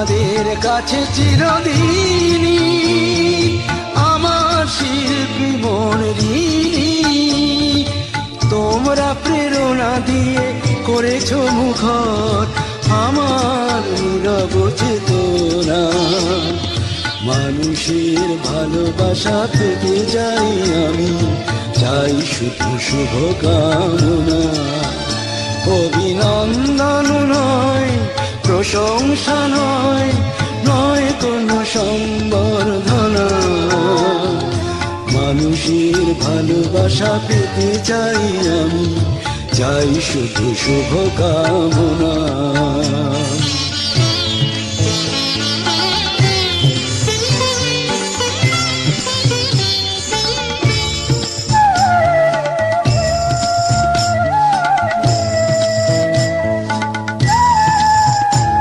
তোমাদের কাছে চিরদিনই আমার শিল্পী মন তোমরা প্রেরণা দিয়ে করেছ মুখর আমার নীরব চেতনা। মানুষের ভালোবাসা পেতে যাই আমি, চাই শুধু শুভ কামনা। প্রশংসা নয় নয় কোনো সম্বর্ধনা মানুষের ভালোবাসা পেতে চাই আমি চাই শুধু শুভ কামনা